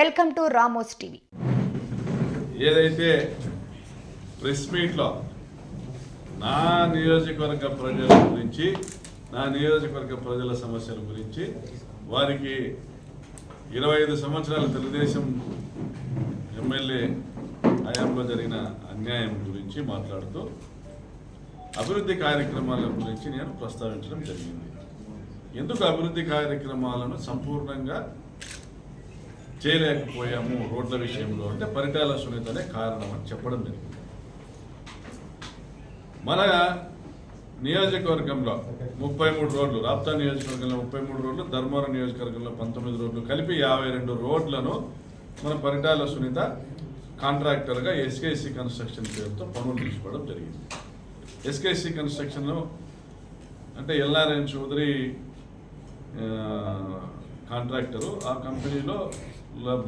Welcome to Ramos TV. ఏదైతే press మీట్లో నా నియోజకవర్గ ప్రజల గురించి నా నియోజకవర్గ ప్రజల సమస్యల గురించి వారికి ఇరవై ఐదు సంవత్సరాల తెలుగుదేశం ఎమ్మెల్యే హయాంలో జరిగిన అన్యాయం గురించి మాట్లాడుతూ అభివృద్ధి కార్యక్రమాల గురించి నేను ప్రస్తావించడం జరిగింది. ఎందుకు అభివృద్ధి కార్యక్రమాలను సంపూర్ణంగా చేయలేకపోయాము రోడ్ల విషయంలో అంటే పరిటాల సునీతనే కారణం అని చెప్పడం జరిగింది. మన నియోజకవర్గంలో ముప్పై మూడు రోడ్లు రాప్తా నియోజకవర్గంలో ముప్పై మూడు రోడ్లు ధర్మవరం నియోజకవర్గంలో పంతొమ్మిది రోడ్లు కలిపి యాభై రెండు రోడ్లను మన పరిటాల సునీత కాంట్రాక్టర్గా ఎస్కేసి కన్స్ట్రక్షన్ పేరుతో పనులు తీసుకోవడం జరిగింది. ఎస్కేసి కన్స్ట్రక్షన్లో అంటే ఎల్ఆర్ఎన్ చౌదరి కాంట్రాక్టరు ఆ కంపెనీలో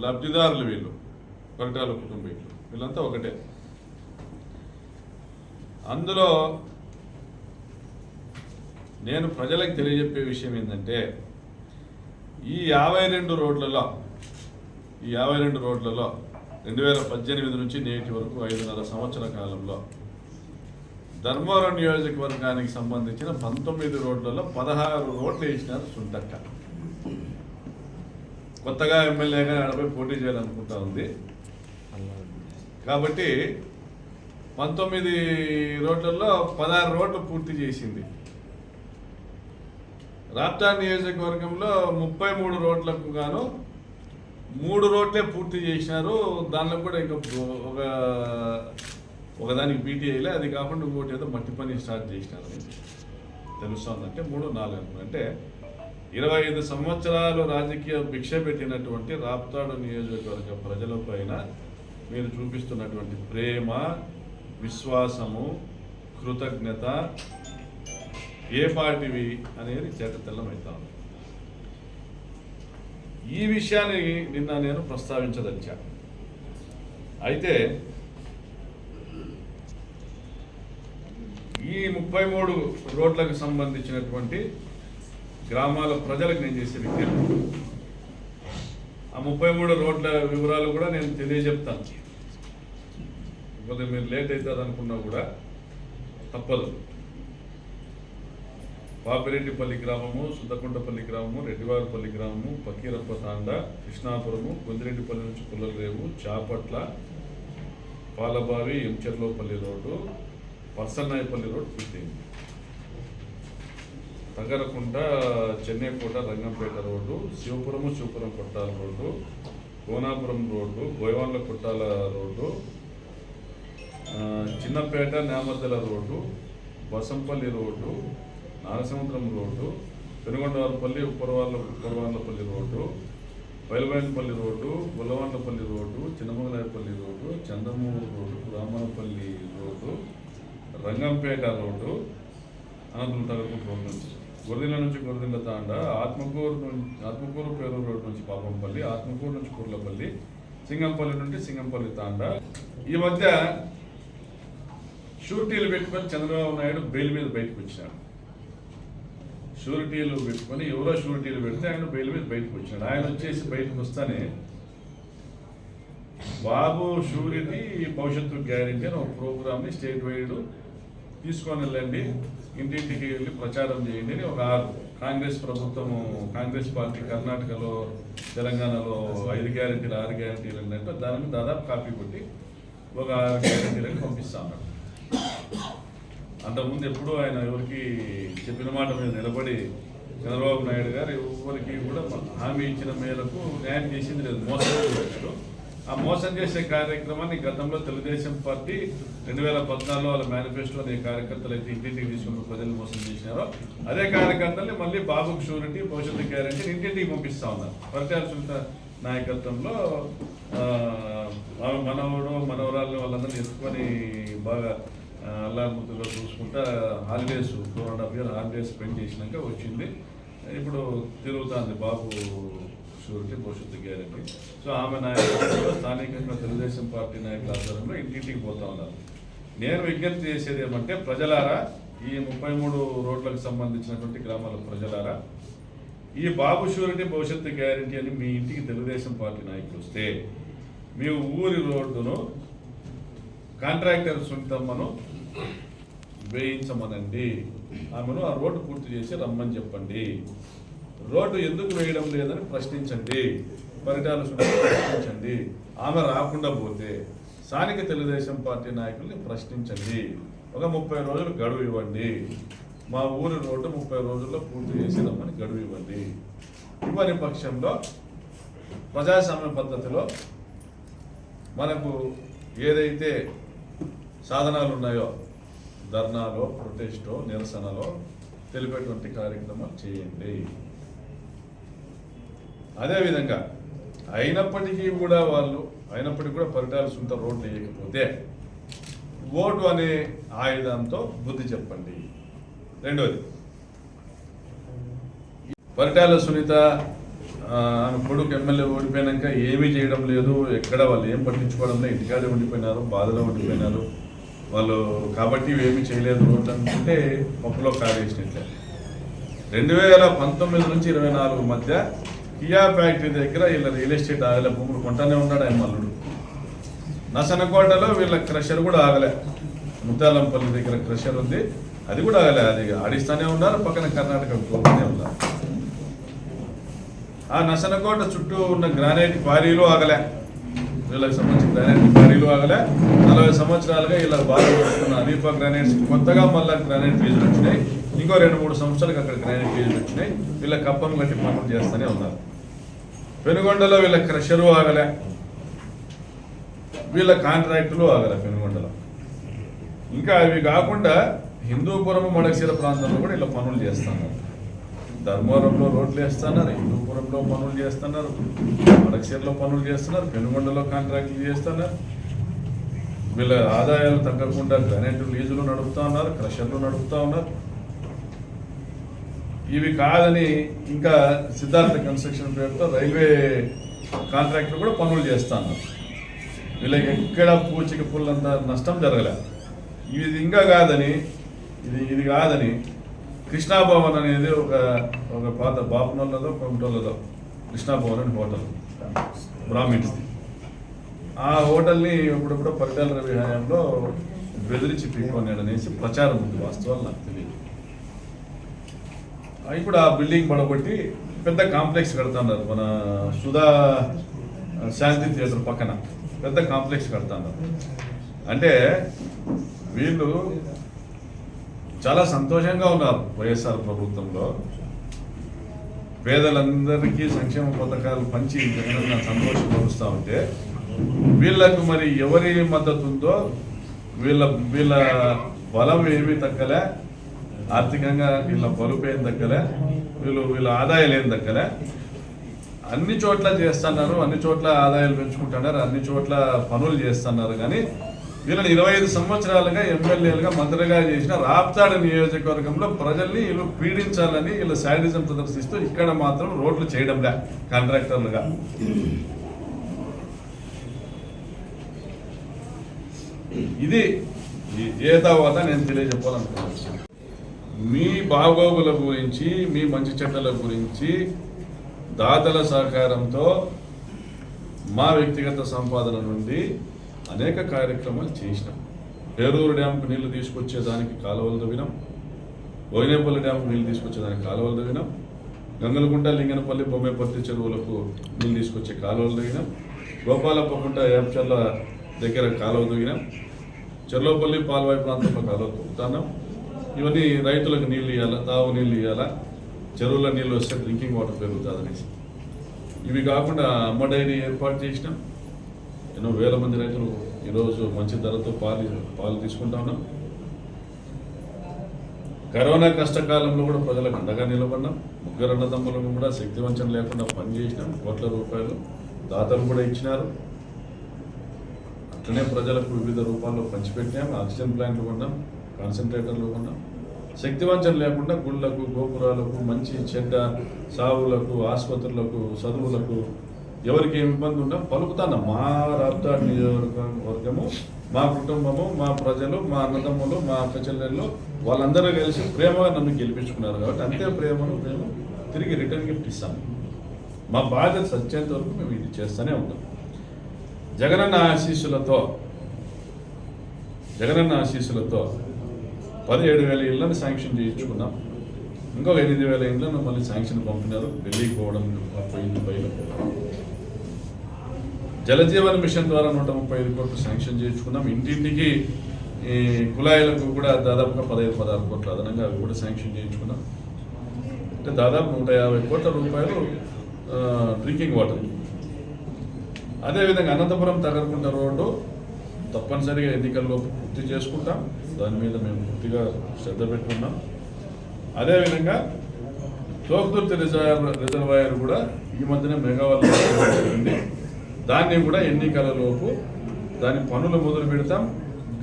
లబ్ధిదారులు వీళ్ళు. పరిటాల కుటుంబీకులు వీళ్ళంతా ఒకటే. అందులో నేను ప్రజలకు తెలియజెప్పే విషయం ఏంటంటే ఈ యాభై రెండు రోడ్లలో ఈ యాభై రెండు రోడ్లలో రెండు వేల పద్దెనిమిది నుంచి నేటి వరకు ఐదున్నర సంవత్సర కాలంలో ధర్మవరం నియోజకవర్గానికి సంబంధించిన పంతొమ్మిది రోడ్లలో పదహారు రోడ్లు వేసినారు సుంటక్క కొత్తగా ఎమ్మెల్యేగా నలభై పోటీ చేయాలనుకుంటా ఉంది. కాబట్టి పంతొమ్మిది రోడ్లలో పదహారు రోడ్లు పూర్తి చేసింది. రాప్తా నియోజకవర్గంలో ముప్పై మూడు రోడ్లకు గాను మూడు రోడ్లే పూర్తి చేసినారు. దానిలో కూడా ఇంకా ఒక ఒకదానికి బీటీఐలే అది కాకుండా ఇంకోటి ఏదో మట్టి పని స్టార్ట్ చేసినారు. తెలుస్తుందంటే మూడు నాలుగు అంటే ఇరవై ఐదు సంవత్సరాలు రాజకీయ భిక్ష పెట్టినటువంటి రాప్తాడు నియోజకవర్గ ప్రజల పైన మీరు చూపిస్తున్నటువంటి ప్రేమ విశ్వాసము కృతజ్ఞత ఏ పాటివి అనేది చేతతెల్లమవుతా ఉంది. ఈ విషయాన్ని నిన్న నేను ప్రస్తావించదలిచా. అయితే ఈ ముప్పై మూడు రోడ్లకు సంబంధించినటువంటి గ్రామాల ప్రజలకు నేను చేసే విజ్ఞప్తి ఆ ముప్పై మూడు రోడ్ల వివరాలు కూడా నేను తెలియజెప్తాను. కొద్దిగా మీరు లేట్ అవుతుంది అనుకున్నా కూడా తప్పదు. పాపిరెడ్డిపల్లి గ్రామము సుద్దకుంటపల్లి గ్రామము రెడ్డివారిపల్లి గ్రామము పకీరప్ప తాండ కృష్ణాపురము గుందిరెడ్డిపల్లి నుంచి పుల్లలరేవు చాపట్ల పాలబావి ఎంచెర్లోపల్లి రోడ్డు పర్సన్నాయపల్లి రోడ్డు పూర్తయింది. Tagarakunta Chennaikota Rangampeta road Sivapuramu Sivapuram Kottala road Konapuram road Boyavanla Kottala road Chinnapeta Nemaddala road Basampalli road Narasamudram road Penugondavaripalli Upparavalla Upparavallapalli road Bayalubayalupalli road Gullavandlapalli road Chinnamagalayapalli road Chandramuru road Ramanapalli road Rangampeta road అనంతరం తగ్గకుండా road Gorrela నుంచి Gorrela Thanda Atmakur Atmakur Peruru road నుంచి పాపంపల్లి ఆత్మకూరు నుంచి కుర్లపల్లి సింగంపల్లి నుండి సింగంపల్లి తాండ. ఈ మధ్య షూరిటీలు పెట్టుకొని Chandrababu Naidu bail మీద బయటకు వచ్చినాడు షూరిటీలు పెట్టుకొని ఎవరో షూరిటీలు పెడితే ఆయన బెయిల్ మీద బయటకు వచ్చినాడు ఆయన వచ్చేసి బయటకు వస్తానే బాబు షూరిటీ భవిష్యత్తు గ్యారెంటీ అని ఒక ప్రోగ్రామ్ని స్టేట్ వైడ్ తీసుకొని వెళ్ళండి. ఇంటింటికి వెళ్ళి ప్రచారం చేయండి అని ఒక ఆరు. కాంగ్రెస్ ప్రభుత్వము కాంగ్రెస్ పార్టీ కర్ణాటకలో తెలంగాణలో ఐదు గ్యారెంటీలు ఆరు గ్యారెంటీలు అంటే దాని మీద దాదాపు కాపీ కొట్టి ఒక ఆరు గ్యారెంటీలను పంపిస్తాను అంతకుముందు ఎప్పుడూ ఆయన ఎవరికి చెప్పిన మాట మీద నిలబడి చంద్రబాబు నాయుడు గారు ఎవరికి కూడా హామీ ఇచ్చిన మేరకు న్యాయం చేసింది లేదు. మోసం ఆ మోసం చేసే కార్యక్రమాన్ని గతంలో తెలుగుదేశం పార్టీ రెండు వేల పద్నాలుగులో వాళ్ళ మేనిఫెస్టో అనే కార్యకర్తలు అయితే ఇంటింటికి తీసుకుని ప్రజలు మోసం చేసినారో అదే కార్యకర్తల్ని మళ్ళీ బాబుకు షూరిటీ భవిష్యత్తు గ్యారంటీ ఇంటింటికి పంపిస్తా ఉన్నారు. పరిచయాల సునీత నాయకత్వంలో మనవడు మనవరాలు వాళ్ళందరినీ ఎత్తుకొని బాగా అల్లాముద్దుగా చూసుకుంటా holidays four and half year holidays spend చేసినాక వచ్చింది. ఇప్పుడు తిరుగుతుంది బాబు షూరిటీ భవిష్యత్తు గ్యారంటీ. సో ఆమె నాయకులు స్థానికంగా తెలుగుదేశం పార్టీ నాయకుల ఆధ్వర్యంలో ఇంటింటికి పోతా ఉన్నారు. నేను విజ్ఞప్తి చేసేది ఏమంటే ప్రజలారా ఈ ముప్పై మూడు రోడ్లకు సంబంధించినటువంటి గ్రామాల ప్రజలారా ఈ బాబు షూరిటీ భవిష్యత్తు గ్యారంటీ అని మీ ఇంటికి తెలుగుదేశం పార్టీ నాయకులు వస్తే మీ ఊరి రోడ్డును కాంట్రాక్టర్ సునీతమ్మను వేయించమనండి. ఆమెను ఆ రోడ్డు పూర్తి చేసి రమ్మని చెప్పండి. రోడ్డు ఎందుకు వేయడం లేదని ప్రశ్నించండి. పరిటాలు ప్రశ్నించండి. ఆమె రాకుండా పోతే స్థానిక తెలుగుదేశం పార్టీ నాయకుల్ని ప్రశ్నించండి. ఒక ముప్పై రోజులు గడువు ఇవ్వండి. మా ఊరి రోడ్డు ముప్పై రోజుల్లో పూర్తి చేసి గడువు ఇవ్వండి. ఇవ్వని పక్షంలో ప్రజాస్వామ్య పద్ధతిలో మనకు ఏదైతే సాధనాలు ఉన్నాయో ధర్నాలో ప్రొటెస్టో నిరసనలో తెలిపేటువంటి కార్యక్రమాలు చేయండి. అదేవిధంగా అయినప్పటికీ కూడా వాళ్ళు అయినప్పటికీ కూడా పరిటాలు సొంత రోడ్లు వేయకపోతే ఓటు అనే ఆయుధంతో బుద్ధి చెప్పండి. రెండోది. పరిటాల సునీత ఆమె కొడుకు ఎమ్మెల్యే ఓడిపోయాక ఏమీ చేయడం లేదు. ఎక్కడ వాళ్ళు ఏం పట్టించుకోవడం లేదు. ఇంటికాడే ఉండిపోయినారు బాధలో ఉండిపోయినారు. వాళ్ళు కాబట్టి ఏమీ చేయలేదు. రోడ్లు అనుకుంటే పప్పులో కాలేసినట్లే రెండు వేల పంతొమ్మిది నుంచి ఇరవై నాలుగు మధ్య కియా ఫ్యాక్టరీ దగ్గర వీళ్ళ రియల్ ఎస్టేట్ ఆయన భూములు కొంటానే ఉన్నాడు ఆయన మల్లుడు. నసనకోటలో వీళ్ళ క్రషర్ కూడా ఆగలే. ముత్యాలంపల్లి దగ్గర క్రషర్ ఉంది. అది కూడా ఆగలే. అది ఆడిస్తూనే ఉన్నారు పక్కన కర్ణాటక పోతూనే ఉన్నారు. ఆ నసనకోట చుట్టూ ఉన్న గ్రానైట్ క్వారీలు ఆగలే. వీళ్ళకి సంబంధించిన గ్రానైట్ క్వారీలు ఆగలే. నలభై సంవత్సరాలుగా ఇలా బాగా వస్తున్న అనీఫా గ్రానైట్స్ కొత్తగా మళ్ళీ గ్రానైట్ ఫీజులు వచ్చినాయి. ఇంకో రెండు మూడు సంవత్సరాలకు అక్కడ గ్రానైట్ ఫీజులు వచ్చినాయి. వీళ్ళ కప్పం కట్టి పనులు చేస్తూనే ఉన్నారు. పెనుగొండలో వీళ్ళ క్రషరు ఆగలే. వీళ్ళ కాంట్రాక్టులు ఆగలే పెనుగొండలో ఇంకా అవి కాకుండా హిందూపురం మడకశిర ప్రాంతంలో కూడా ఇలా పనులు చేస్తున్నారు. ధర్మవరంలో రోడ్లు వేస్తున్నారు హిందూపురంలో పనులు చేస్తున్నారు మడకశిరలో పనులు చేస్తున్నారు పెనుగొండలో కాంట్రాక్టులు చేస్తున్నారు. వీళ్ళ ఆదాయాలు తగ్గకుండా గ్రానైట్ లీజులు నడుపుతా ఉన్నారు క్రషర్లు నడుపుతా ఉన్నారు. ఇవి కాదని ఇంకా సిద్ధార్థ కన్స్ట్రక్షన్ పేరుతో రైల్వే కాంట్రాక్టులు కూడా పనులు చేస్తున్నారు. వీళ్ళకి ఎక్కడ పూచిక పుల్లంత నష్టం జరగలే. ఇది ఇంకా కాదని ఇది ఇది కాదని కృష్ణాభవన్ అనేది ఒక ఒక పాత బాపనోళ్ళదో కొమటోళ్ళదో కృష్ణాభవన్ అని హోటల్. బ్రాహ్మిన్స్ది ఆ హోటల్ని ఇప్పుడప్పుడు పరిటాల రవి హయాంలో బెదిరించి పీక్కొన్నాడు అనేసి ప్రచారం ఉంది. వాస్తవాలు నాకు తెలియదు. ఇప్పుడు ఆ బిల్డింగ్ పడగొట్టి పెద్ద కాంప్లెక్స్ కడుతున్నారు మన సుధా శాంతి థియేటర్ పక్కన. పెద్ద కాంప్లెక్స్ కడుతున్నారు అంటే వీళ్ళు చాలా సంతోషంగా ఉన్నారు వైఎస్ఆర్ ప్రభుత్వంలో. పేదలందరికీ సంక్షేమ పథకాలు పంచి జగనన్న సంతోషపరుస్తూ ఉంటే వీళ్ళకు మరి ఎవరి మద్దతు ఉందో వీళ్ళ వీళ్ళ బలం ఏమీ తగ్గలే ఆర్థికంగా వీళ్ళ బలుపు ఏం తగ్గలే వీళ్ళు వీళ్ళ ఆదాయాలు ఏం తగ్గలే అన్ని చోట్ల చేస్తున్నారు అన్ని చోట్ల ఆదాయాలు పెంచుకుంటున్నారు అన్ని చోట్ల పనులు చేస్తున్నారు. కానీ వీళ్ళని ఇరవై ఐదు సంవత్సరాలుగా ఎమ్మెల్యేలుగా మంత్రిగా చేసిన రాప్తాడు నియోజకవర్గంలో ప్రజల్ని వీళ్ళు పీడించాలని వీళ్ళు శాడిజం ప్రదర్శిస్తూ ఇక్కడ మాత్రం రోడ్లు చేయడంలే కాంట్రాక్టర్లుగా. ఇది ఈ జీతావాత నేను తెలియజెప్పాలనుకుంటున్నాను. మీ బాగోగుల గురించి మీ మంచి చెడ్డల గురించి దాతల సహకారంతో మా వ్యక్తిగత సంపాదన నుండి అనేక కార్యక్రమాలు చేసినాం. పేరూరు డ్యాంకు నీళ్ళు తీసుకొచ్చేదానికి కాలువలు తవ్వినాం. బోయినేపల్లి డ్యాంకు నీళ్ళు తీసుకొచ్చేదానికి కాలువలు తవ్వినాం. గంగలగుంట లింగనపల్లి బొమ్మేపల్లి చెరువులకు నీళ్ళు తీసుకొచ్చే కాలువలు తవ్వినాం. గోపాలప్పకుంట ఏపచర్ల దగ్గర కాలువ తవ్వినాం. చెర్లోపల్లి పాల్వాయి ప్రాంతంలో కాలువ తవ్వుతున్నాం. ఇవన్నీ రైతులకు నీళ్ళు ఇవ్వాలా తావు నీళ్ళు ఇవ్వాలా చెరువుల నీళ్ళు వస్తే డ్రింకింగ్ వాటర్ పెరుగుతుంది అనేసి ఇవి కాకుండా అమ్మ డైరీ ఏర్పాటు చేసినాం. ఎన్నో వేల మంది రైతులు ఈరోజు మంచి ధరతో పాలు పాలు తీసుకుంటా ఉన్నాం. కరోనా కష్టకాలంలో కూడా ప్రజలకు అండగా నిలబడినాం ముగ్గురు అన్నదమ్ములను కూడా శక్తివంచన లేకుండా పనిచేసినాం. కోట్ల రూపాయలు దాతలు కూడా ఇచ్చినారు. అట్లనే ప్రజలకు వివిధ రూపాల్లో పంచిపెట్టాం. ఆక్సిజన్ ప్లాంట్లు కొన్నాం. కాన్సన్ట్రేటర్లు కొన్నాం. శక్తివంచన లేకుండా గుళ్ళకు గోపురాలకు మంచి చెడ్డ సావులకు ఆసుపత్రులకు చదువులకు ఎవరికి ఏమి ఇబ్బంది ఉన్నా పలుకుతాను మా రాప్తా నియోజకవర్గము మా కుటుంబము మా ప్రజలు మా అన్నదమ్ములు మా అక్క చెల్లెళ్ళు వాళ్ళందరూ కలిసి ప్రేమగా నన్ను గెలిపించుకున్నారు కాబట్టి అంతే ప్రేమను మేము తిరిగి రిటర్న్ గిఫ్ట్ ఇస్తాము మా బాధ్యత సచ్చేంత వరకు మేము ఇది చేస్తూనే ఉంటాం. జగనన్న ఆశీస్సులతో జగనన్న ఆశీస్సులతో పదిహేడు వేల ఇళ్ళను శాంక్షన్ చేయించుకున్నాం. ఇంకొక ఎనిమిది వేల ఇళ్ళను మళ్ళీ శాంక్షన్ పంపినారు. ఢిల్లీకి పోవడం పోయింది బయలు జలజీవన్ మిషన్ ద్వారా నూట ముప్పై ఐదు కోట్లు శాంక్షన్ చేయించుకున్నాం. ఇంటింటికి ఈ కుళాయిలకు కూడా దాదాపుగా పదహైదు పదహారు కోట్లు అదనంగా అవి కూడా శాంక్షన్ చేయించుకున్నాం. అంటే దాదాపు నూట యాభై కోట్ల రూపాయలు డ్రింకింగ్ వాటర్. అదేవిధంగా అనంతపురం తగరకుంట రోడ్డు తప్పనిసరిగా ఎన్నికల్లో పూర్తి చేసుకుంటాం. దాని మీద మేము పూర్తిగా శ్రద్ధ పెట్టుకున్నాం. అదేవిధంగా తోకుదుర్తి రిజర్వ్ రిజర్వాయర్ కూడా ఈ మధ్యన మెగావాల్ జరిగింది. దాన్ని కూడా ఎన్నికలలోపు దాని పనులు మొదలు పెడతాం.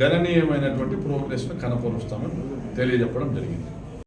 గణనీయమైనటువంటి ప్రోగ్రెస్ను కనపరుస్తామని తెలియజెప్పడం జరిగింది.